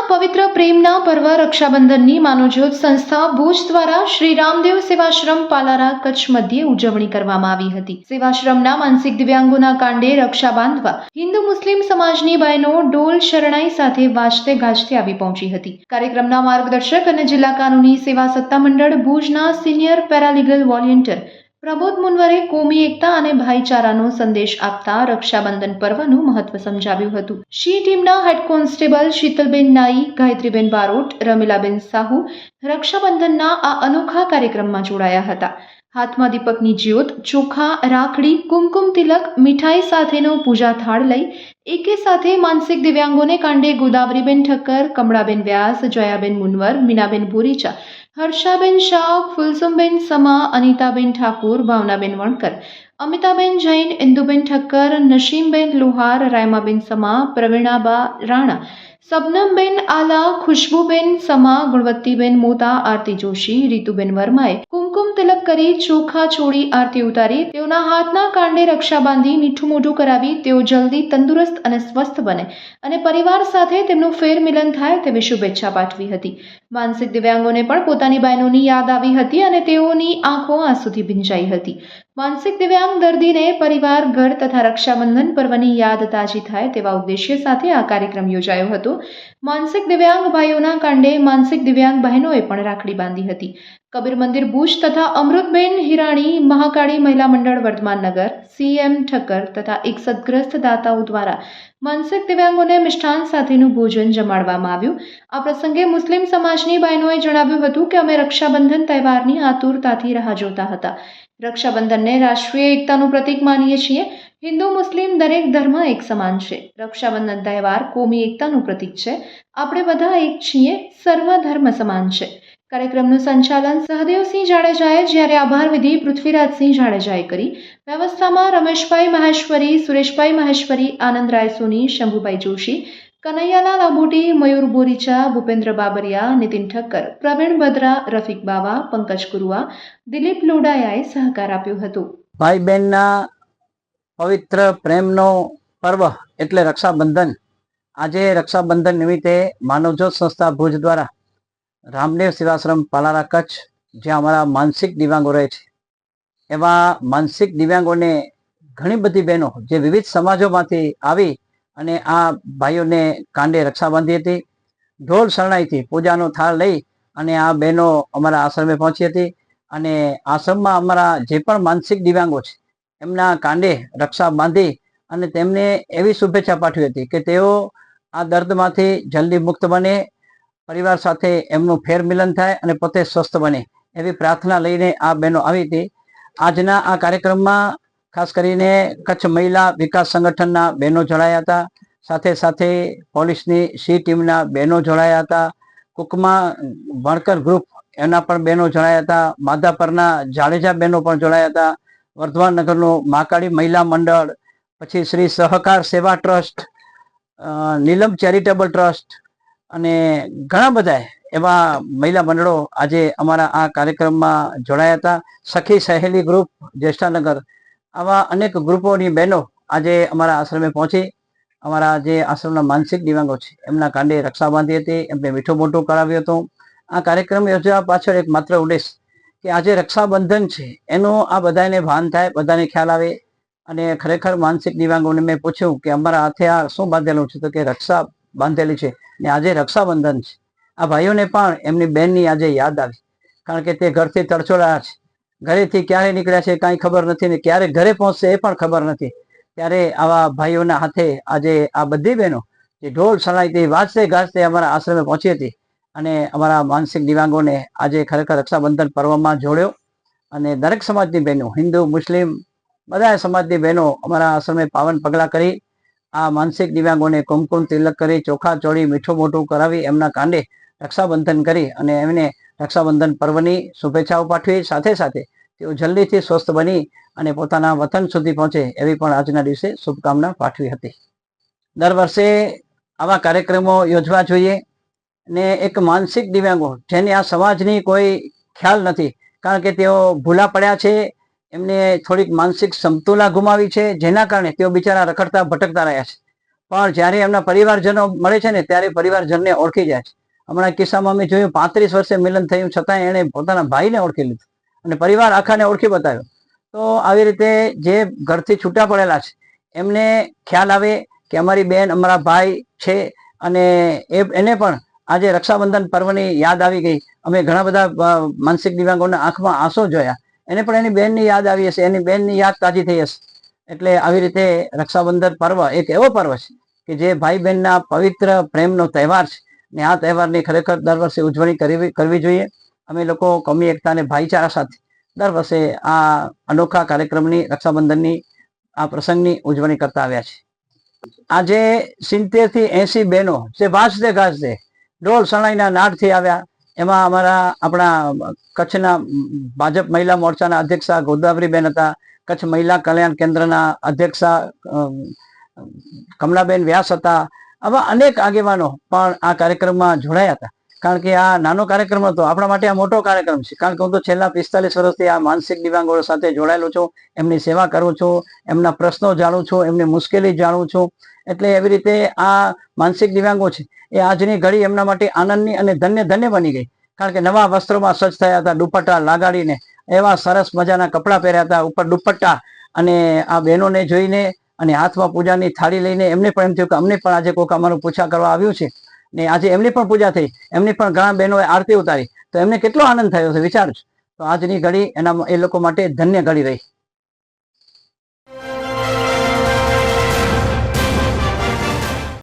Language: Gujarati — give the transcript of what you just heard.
ભાઈ પવિત્ર પ્રેમના પર્વ રક્ષાબંધનની માનવજ્યોત સંસ્થા ભુજ દ્વારા શ્રી રામદેવ સેવાશ્રમ પાલારા કચ્છ મધ્યે ઉજવણી કરવામાં આવી હતી. સેવાશ્રમના માનસિક દિવ્યાંગોના કાંડે રક્ષા બાંધવા હિન્દુ મુસ્લિમ સમાજની બહેનો ડોલ શરણાઈ સાથે વાજતે ગાજતે આવી પહોંચી હતી. કાર્યક્રમના માર્ગદર્શક અને જિલ્લા કાનૂની સેવા સત્તામંડળ ભુજના સિનિયર પેરાલીગલ વોલિયન્ટર પ્રબોધ મુનવરે કોમી એકતા અને ભાઈચારાનો સંદેશ આપતા રક્ષાબંધન પર્વનું મહત્વ સમજાવ્યું હતું. શી ટીમના હેડ કોન્સ્ટેબલ શીતલબેન નાઈ, ગાયત્રીબેન બારોટ, રમીલાબેન સાહુ રક્ષાબંધનના આ અનોખા કાર્યક્રમમાં જોડાયા હતા. હાથમાં દીપકની જ્યોત, ચોખા, રાખડી, કુમકુમ તિલક, મીઠાઈ સાથેનો પૂજા થાળ લઈ એકે સાથે માનસિક દિવ્યાંગોને કાંડે ગોદાવરીબેન ઠક્કર, કમળાબેન વ્યાસ, જયાબેન મુનવર, મીનાબેન ભોરીચા હર્ષાબેન શાહ, ફુલસુમબેન સમા, અનિતાબેન ઠાકુર, ભાવનાબેન વણકર, અમિતાબેન જૈન, ઇન્દુબેન ઠક્કર નશીમબેન લુહાર, રાયમાબેન સમા, પ્રવીણાબા રાણા, સબનમબેન આલા, ખુશ્બુબેન સમા, ગુણવત્તીબેન મોતા, આરતી જોશી, રીતુબેન વર્માએ કુમકુમ તિલક કરી ચોખા છોડી આરતી ઉતારી, તેઓના હાથના કાંડે રક્ષા બાંધી મીઠું મોઢું કરાવી, તેઓ જલ્દી તંદુરસ્ત અને સ્વસ્થ બને અને પરિવાર સાથે તેમનું ફેર મિલન થાય તેવી શુભેચ્છા પાઠવી હતી. માનસિક દિવ્યાંગોને પણ પોતાની બહેનોની યાદ આવી હતી અને તેઓની આંખો આંસુથી ભીંજાઈ હતી. માનસિક દિવ્યાંગ દર્દીને પરિવાર, ઘર તથા રક્ષાબંધન પર્વની યાદ તાજી થાય તેવા ઉદ્દેશ્ય સાથે આ કાર્યક્રમ યોજાયો હતો. માનસિક દિવ્યાંગ ભાઈઓના કાંડે માનસિક દિવ્યાંગ બહેનોએ પણ રાખડી બાંધી હતી. કબીર મંદિર ભુજ તથા અમૃતબેન હિરાણી, મહાકાળી મહિલા મંડળ વર્ધમાનનગર સીએમ ઠક્કર તથા એક સદગ્રસ્ત દાતાઓ દ્વારા માનસિક દિવ્યાંગોને મિષ્ઠાન સાથેનું ભોજન જમાડવામાં આવ્યું. આ પ્રસંગે મુસ્લિમ સમાજની બહેનોએ જણાવ્યું હતું કે અમે રક્ષાબંધન તહેવારની આતુરતાથી રાહ જોતા હતા. રક્ષાબંધનને રાષ્ટ્રીય એકતાનું પ્રતીક માનીએ છીએ. હિન્દુ, મુસ્લિમ દરેક ધર્મ એક સમાન છે. રક્ષાબંધન તહેવાર કોમી એકતાનું પ્રતીક છે. આપણે બધા એક છીએ સર્વ ધર્મ સમાન છે. કાર્યક્રમનું સંચાલન સહદેવસિંહ જાડેજાએ જ્યારે આભાર વિધિ પૃથ્વીરાજસિંહ જાડેજાએ કરી, વ્યવસ્થામાં રમેશભાઈ મહેશ્વરી, સુરેશભાઈ મહેશ્વરી આનંદ સોની, શંભુભાઈ જોશી કનૈયાલાલ આબોટી મયુર બોરીચા, ભૂપેન્દ્ર બાબરિયા, નીતિન ઠક્કર, પ્રવીણ ભદ્રા, રફીક બાવા, પંકજ કુરવા દિલીપ લોડાયાએ સહકાર આપ્યો હતો. ભાઈ બહેનના પવિત્ર પ્રેમનો પર્વ એટલે રક્ષાબંધન. આજે રક્ષાબંધન નિમિત્તે માનવજ્યોત સંસ્થા ભુજ દ્વારા રામદેવ સેવાશ્રમ, પાલારા કચ્છ, જ્યાં અમારા માનસિક દિવ્યાંગો રહે છે. એવા માનસિક દિવ્યાંગોને ઘણી બધી બહેનો જે વિવિધ સમાજોમાંથી આવી અને આ ભાઈઓને કાંડે રક્ષા બાંધી હતી. ઢોલ શરણાઈથી પૂજાનો થાળ લઈ અને આ બહેનો અમારા આશ્રમે પહોંચી હતી અને આશ્રમમાં અમારા જે પણ માનસિક દિવ્યાંગો છે, એમના કાંડે રક્ષા બાંધી અને તેમને એવી શુભેચ્છા પાઠવી હતી કે તેઓ આ દર્દમાંથી જલ્દી મુક્ત બને પરિવાર સાથે એમનું ફેર મિલન થાય અને પોતે સ્વસ્થ બને એવી પ્રાર્થના લઈને આ બહેનો આવી હતી. આજના આ કાર્યક્રમમાં ખાસ કરીને કચ્છ મહિલા વિકાસ સંગઠનના બહેનો જોડાયા હતા. સાથે સાથે પોલીસની સી ટીમના બહેનો જોડાયા હતા. કુકમાં ભણકર ગ્રુપ એના પણ બહેનો જોડાયા હતા. માધાપરના જાડેજા બહેનો પણ જોડાયા હતા. વર્ધમાન નગરનું મહાકાળી મહિલા મંડળ, પછી શ્રી સહકાર સેવા ટ્રસ્ટ નીલમ ચેરિટેબલ ટ્રસ્ટ અને ઘણા બધા એવા મહિલા મંડળો આજે અમારા આ કાર્યક્રમમાં જોડાયા હતા. સખી સહેલી ગ્રુપ જ્યેષ્ઠાનગર. આવા અનેક ગ્રુપોની બહેનો આજે અમારા આશ્રમે પહોંચી. અમારા જે આશ્રમના માનસિક દિવ્યાંગો છે, એમના કાંડે રક્ષા બાંધી હતી, એમને મીઠું મોટું કરાવ્યું હતું. આ કાર્યક્રમ યોજવા પાછળ એક માત્ર ઉદ્દેશ કે આજે રક્ષાબંધન છે, એનું આ બધાને ભાન થાય, બધાને ખ્યાલ આવે. અને ખરેખર માનસિક દિવ્યાંગોને મેં પૂછ્યું કે અમારા હાથે આ શું બાંધેલું છે? તો કે રક્ષા બાંધેલી છે ને આજે રક્ષાબંધન છે. આ ભાઈઓને પણ એમની બહેનની આજે યાદ આવી. કારણ કે તે ઘરથી તડછોડાયા છે. ઘરેથી ક્યારે નીકળ્યા છે કાંઈ ખબર નથી ને ક્યારે ઘરે પહોંચશે એ પણ ખબર નથી. ત્યારે આવા ભાઈઓના હાથે આજે આ બધી બહેનો જે ઢોલ સણાઈથી વાજતે ગાજતે અમારા આશ્રમે પહોંચી હતી અને અમારા માનસિક દિવ્યાંગોને આજે ખરેખર રક્ષાબંધન પર્વમાં જોડ્યો. અને દરેક સમાજની બહેનો, હિન્દુ, મુસ્લિમ બધા સમાજની બહેનો અમારા આશ્રમે પાવન પગલાં કરી આ માનસિક દિવ્યાંગોને કુમકુમ તિલક કરી, ચોખા ચોળી, મીઠું મોઢું કરાવી, એમના કાંડે રક્ષાબંધન કરી અને એમને રક્ષાબંધન પર્વની શુભેચ્છાઓ પાઠવી. સાથે સાથે તેઓ જલ્દીથી સ્વસ્થ બની અને પોતાના વતન સુધી પહોંચે એવી પણ આજના દિવસે શુભકામના પાઠવી હતી. દર વર્ષે આવા કાર્યક્રમો યોજવા જોઈએ ને એક માનસિક દિવ્યાંગો જેને આ સમાજની કોઈ ખ્યાલ નથી, કારણ કે તેઓ ભૂલા પડ્યા છે એમને થોડીક માનસિક સમતુલા ગુમાવી છે, જેના કારણે તેઓ બિચારા રખડતા, ભટકતા રહ્યા છે. પણ જ્યારે એમના પરિવારજનો મળે છે ને, ત્યારે પરિવારજનને ઓળખી જાય છે. હમણાં કિસ્સામાં અમે જોયું, પાંત્રીસ વર્ષે મિલન થયું છતાં એણે પોતાના ભાઈને ઓળખી લીધું અને પરિવાર આખાને ઓળખી બતાવ્યો. તો આવી રીતે જે ઘરથી છૂટા પડેલા છે, એમને ખ્યાલ આવે કે અમારી બેન, અમારા ભાઈ છે અને એ, એને પણ આજે રક્ષાબંધન પર્વની યાદ આવી ગઈ. અમે ઘણા બધા માનસિક દિવ્યાંગોના આંખમાં આંસુ જોયા. એને પણ એની બહેનની યાદ આવી હશે. એની બેનની યાદ તાજી થઈ હશે. એટલે આવી રીતે રક્ષાબંધન પર્વ એક એવો પર્વ છે કે જે ભાઈ બહેનના પવિત્ર પ્રેમનો તહેવાર છે. ને આ તહેવારની ખરેખર દર વર્ષે ઉજવણી કરવી કરવી જોઈએ. અમે લોકો કમી એકતાને ભાઈચારા સાથે દર વર્ષે આ અનોખા કાર્યક્રમની, રક્ષાબંધનની, આ પ્રસંગની ઉજવણી કરતા આવ્યા છે આજે સિત્તેરથી એસી બહેનો જે વાંચતે ગાજતે ઢોલ શરણાઈના નાદથી આવ્યા. એમાં અમારા આપણા કચ્છના ભાજપ મહિલા મોરચાના અધ્યક્ષા ગોદાવરીબેન હતા, કચ્છ મહિલા કલ્યાણ કેન્દ્રના અધ્યક્ષા કમલાબેન વ્યાસ હતા, આવા અનેક આગેવાનો પણ આ કાર્યક્રમમાં જોડાયા હતા. કારણ કે આ નાનો કાર્યક્રમ હતો, આપણા માટે આ મોટો કાર્યક્રમ છે. કારણ કે હું તો છેલ્લા પિસ્તાલીસ વર્ષથી આ માનસિક દિવ્યાંગો સાથે જોડાયેલો છું, એમની સેવા કરું છું, એમના પ્રશ્નો જાણું છું, એમની મુશ્કેલી જાણું છું એટલે એવી રીતે આ માનસિક દિવ્યાંગો છે, એ આજની ઘડી એમના માટે આનંદની અને ધન્ય ધન્ય બની ગઈ. કારણ કે નવા વસ્ત્રોમાં સજ્જ થયા હતા, દુપટ્ટા લાગાડીને, એવા સરસ મજાના કપડાં પહેર્યા હતા, ઉપર દુપટ્ટા અને આ બહેનોને જોઈને અને હાથમાં પૂજાની થાળી લઈને એમને પણ એમ થયું કે અમને પણ આજે કોઈક અમારું પૂછા કરવા આવ્યું છે. ને આજે એમની પણ પૂજા થઈ. એમની પણ ઘણા બહેનોએ આરતી ઉતારી. તો એમને કેટલો આનંદ થયો છે, વિચાર તો આજની ઘડી એના એ લોકો માટે ધન્ય ઘડી રહી.